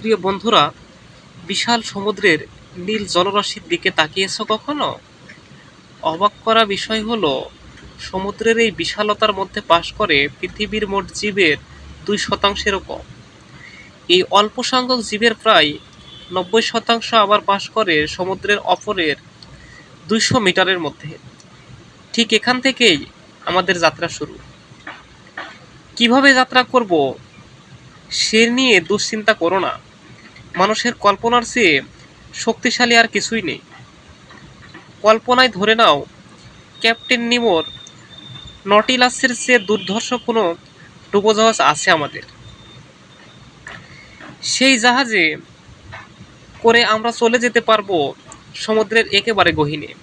প্রিয় বন্ধুরা, বিশাল সমুদ্রের নীল জলরাশির দিকে তাকিয়েছ কখনো? অবাক করা বিষয় হলো, সমুদ্রের এই বিশালতার মধ্যে বাস করে পৃথিবীর মোট জীবের দুই শতাংশেরও কম। এই অল্প সংখ্যক জীবের প্রায় নব্বই শতাংশ আবার বাস করে সমুদ্রের অপরের দুইশো মিটারের মধ্যে। ঠিক এখান থেকেই আমাদের যাত্রা শুরু। কীভাবে যাত্রা করব, সে নিয়ে দুশ্চিন্তা করো না। মানুষের কল্পনার চেয়ে শক্তিশালী আর কিছুই নেই। কল্পনায় ধরে নাও, ক্যাপ্টেন নিমোর নটিলাসের চেয়ে দুর্ধর্ষ কোনো ডুবোজাহাজ আছে আমাদের। সেই জাহাজে করে আমরা চলে যেতে পারব সমুদ্রের একেবারে গহীনে।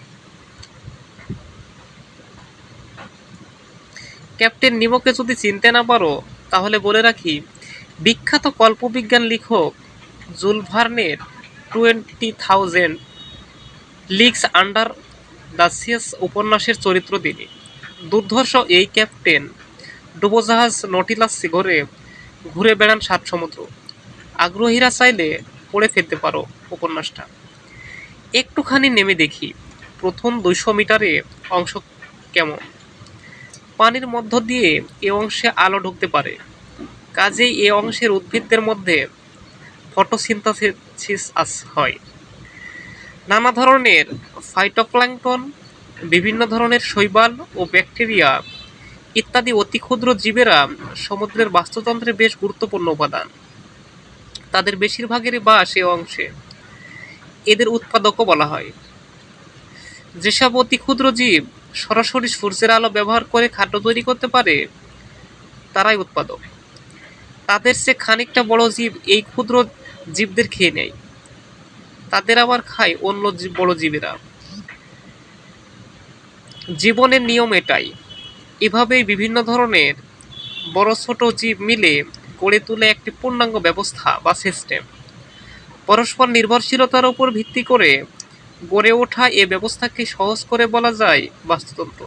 ক্যাপ্টেন নিমোকে যদি চিনতে না পারো, তাহলে বলে রাখি, বিখ্যাত কল্পবিজ্ঞান লেখক জুলভার্নের twenty thousand leagues under the seas উপন্যাসের চরিত্র তিনি। দুর্ধর্ষ এই ক্যাপ্টেন ডুবোজাহাজ নটিলাস ঘরে ঘুরে বেড়ান সাত সমুদ্র। আগ্রহীরা চাইলে পড়ে ফেলতে পারো উপন্যাসটা। একটুখানি নেমে দেখি, প্রথম দুইশো মিটারে অংশ কেমন? পানির মধ্য দিয়ে এ অংশে আলো ঢুকতে পারে। কাজেই এ অংশের উদ্ভিদদের মধ্যে ফটোসিনথেসিস হয়। নানা ধরনের ফাইটোপ্ল্যাঙ্কটন বিভিন্ন ধরনের শৈবাল ও ব্যাকটেরিয়া ইত্যাদি অতি ক্ষুদ্র জীবেরা সমুদ্রের বাস্তুতন্ত্রে বেশ গুরুত্বপূর্ণ উপাদান। তাদের বেশিরভাগেরই বাস এ অংশে এদের উৎপাদকও বলা হয়। যেসব অতি ক্ষুদ্র জীব সরাসরি সূর্যের আলো ব্যবহার করে খাদ্য তৈরি করতে পারে, তারাই উৎপাদক। তাদের সে খানিকটা বড় জীব এই ক্ষুদ্র জীবদের খেয়ে নেয়। তাদের আবার খায় অন্য বড় জীবেরা। জীবনের নিয়ম এটাই। এভাবেই বিভিন্ন ধরনের বড় ছোট জীব মিলে গড়ে তুলে একটি পূর্ণাঙ্গ ব্যবস্থা বা সিস্টেম পরস্পর নির্ভরশীলতার উপর ভিত্তি করে গড়ে ওঠা এ ব্যবস্থাকে সহজ করে বলা যায় বাস্তুতন্ত্র।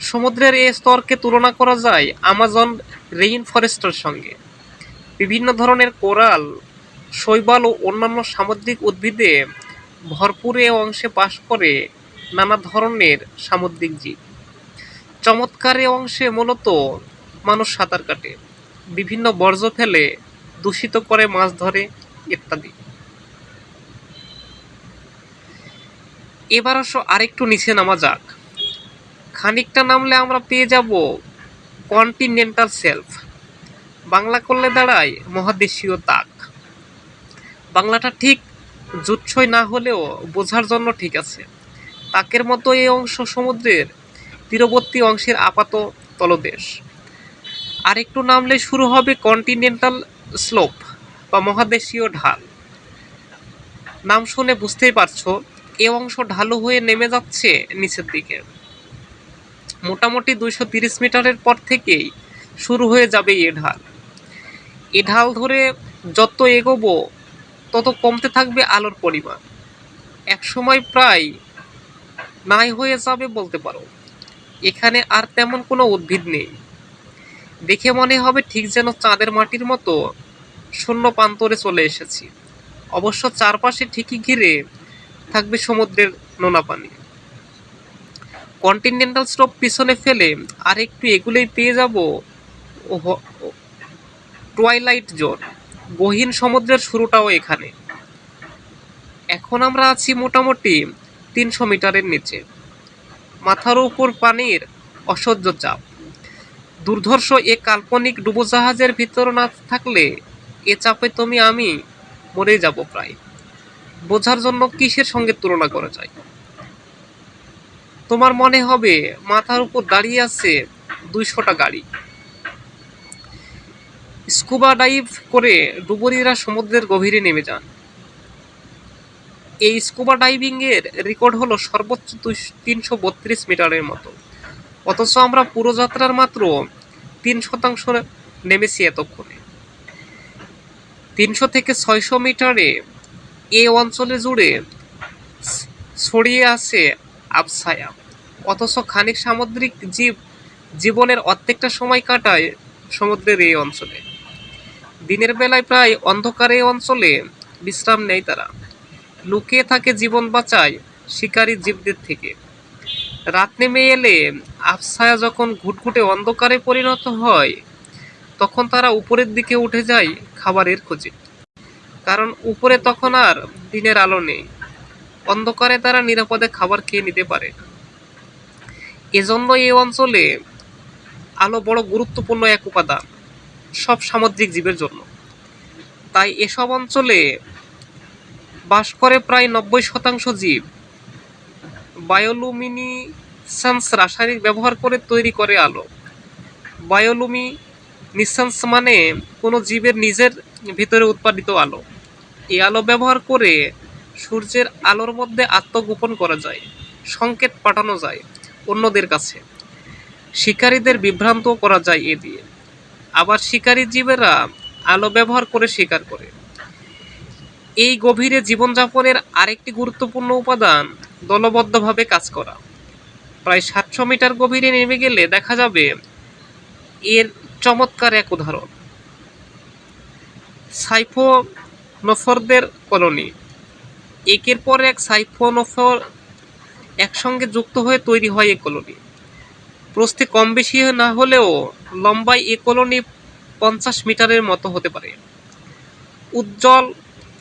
সমুদ্রের এ স্তরকে তুলনা করা যায় আমাজন রেইন ফরেস্টের সঙ্গে। বিভিন্ন ধরনের কোরাল, শৈবাল ও অন্যান্য সামুদ্রিক উদ্ভিদে ভরপুর এ অংশে বাস করে নানা ধরনের সামুদ্রিক জীব। চমৎকার এ অংশে মূলত মানুষ সাঁতার কাটে, বিভিন্ন বর্জ্য ফেলে, দূষিত করে মাছ ধরে, ইত্যাদি। এবার আসো আরেকটু নিচে নামা যাক। খানিকটা নামলে আমরা পেয়ে যাব কন্টিনেন্টাল সেলফ বাংলা করলে দাঁড়ায় মহাদেশীয় তাক বাংলাটা ঠিক জুৎসই না হলেও বোঝার জন্য ঠিক আছে। তাকের মতো এই অংশ সমুদ্রের তীরবর্তী অংশের আপাত তলদেশ। আর একটু নামলে শুরু হবে কন্টিনেন্টাল স্লোপ বা মহাদেশীয় ঢাল। নাম শুনে বুঝতেই পারছ, এ অংশ ঢালু হয়ে নেমে যাচ্ছে নিচের দিকে। মোটামুটি দুইশো তিরিশ মিটারের পর থেকেই শুরু হয়ে যাবে এ ঢাল। এ ঢাল ধরে যত এগোবো, তত কমতে থাকবে আলোর পরিমাণ। একসময় প্রায় নাই হয়ে যাবে বলতে পারো। এখানে আর তেমন কোনো উদ্ভিদ নেই। দেখে মনে হবে ঠিক যেন চাঁদের মাটির মতো শূন্য প্রান্তরে চলে এসেছি। অবশ্য চারপাশে ঠিকই ঘিরে থাকবে সমুদ্রের নোনা পানি। কন্টিনেন্টাল স্টোপ পিছনে ফেলে আর একটু এগুলোই পেয়ে যাব। টুয়াইলাইট জোন গহীন সমুদ্রের শুরুটাও এখানে। এখন আমরা আছি মোটামুটি তিনশো মিটারের নিচে। মাথার উপর পানির অসহ্য চাপ। দুর্ধর্ষ এ কাল্পনিক ডুবোজাহাজের ভিতর না থাকলে এ চাপে তুমি আমি মরেই যাব প্রায়। বোঝার জন্য কিসের সঙ্গে তুলনা করা যায়? তোমার মনে হবে মাথার উপর দাঁড়িয়ে আছে দুইশোটা গাড়ি। স্কুবা ডাইভ করে ডুবুরিরা সমুদ্রের গভীরে নেমে যান। এই স্কুবা ডাইভিংয়ের রেকর্ড হলো সর্বোচ্চ তিনশো বত্রিশ মিটারের মতো। অথচ আমরা পুরো যাত্রার মাত্র তিন শতাংশ নেমেছি এতক্ষণে। তিনশো থেকে ছয়শো মিটারে এ অঞ্চলে জুড়ে ছড়িয়ে আছে আবসায়া অথচ খানিক সামুদ্রিক জীব জীবনের অর্ধেকটা সময় কাটায় সমুদ্রের এই অঞ্চলে। দিনের বেলায় প্রায় অন্ধকারে এই অঞ্চলে বিশ্রাম নেয় তারা। লুকিয়ে থাকে জীবন বাঁচায় শিকারী জীবদের থেকে। রাত নেমে এলে আফসায়া যখন ঘুটঘুটে অন্ধকারে পরিণত হয়, তখন তারা উপরের দিকে উঠে যায় খাবারের খোঁজে। কারণ উপরে তখন আর দিনের আলো নেই। অন্ধকারে তারা নিরাপদে খাবার খেয়ে নিতে পারে। এজন্য এই অঞ্চলে আলো বড় গুরুত্বপূর্ণ এক উপাদান, সব সামুদ্রিক জীবের জন্য। তাই এসব অঞ্চলে বাস করে প্রায় নব্বই শতাংশ জীব। বায়োলুমিনিসেন্স রাসায়নিক ব্যবহার করে তৈরি করে আলো। বায়োলুমিনিসেন্স মানে কোনো জীবের নিজের ভিতরে উৎপাদিত আলো। এই আলো ব্যবহার করে সূর্যের আলোর মধ্যে আত্মগোপন করা যায়, সংকেত পাঠানো যায় অন্যদের কাছে। শিকারীদের বিভ্রান্ত করা যায় এ দিয়ে। আবার শিকারী জীবেরা আলো ব্যবহার করে শিকার করে। এই গভীরে জীবনযাপনের আরেকটি গুরুত্বপূর্ণ উপাদান দলবদ্ধভাবে কাজ করা। প্রায় সাতশো মিটার গভীরে নেমে গেলে দেখা যাবে এর চমৎকার এক উদাহরণ। সাইফোনোফরদের কলোনি। একের পর এক সাইফোনোফর একসঙ্গে যুক্ত হয়ে তৈরি হয় এই কলোনি। প্রস্থে কম বেশি না হলেও লম্বায় এ কলোনি পঞ্চাশ মিটারের মতো হতে পারে। উজ্জ্বল,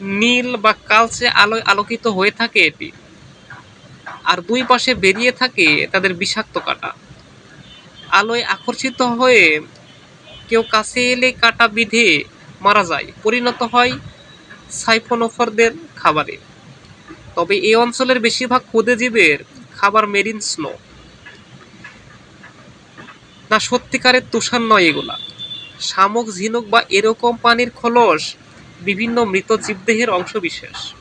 নীল বা কালচে আলোয় আলোকিত হয়ে থাকে এটি। আর দুই পাশে বেরিয়ে থাকে তাদের বিষাক্ত কাঁটা। আলোয় আকর্ষিত হয়ে কেউ কাছে এলে কাঁটা বিধে মারা যায়। পরিণত হয় সাইফোনোফরদের খাবারে। তবে এই অঞ্চলের বেশিরভাগ খুদে জীবের খাবার মেরিন স্নো। না, সত্যিকারের তুষার নয় এগুলা। শামুক, ঝিনুক বা এরকম পানির খলস বিভিন্ন মৃত জীবদেহের অংশবিশেষ।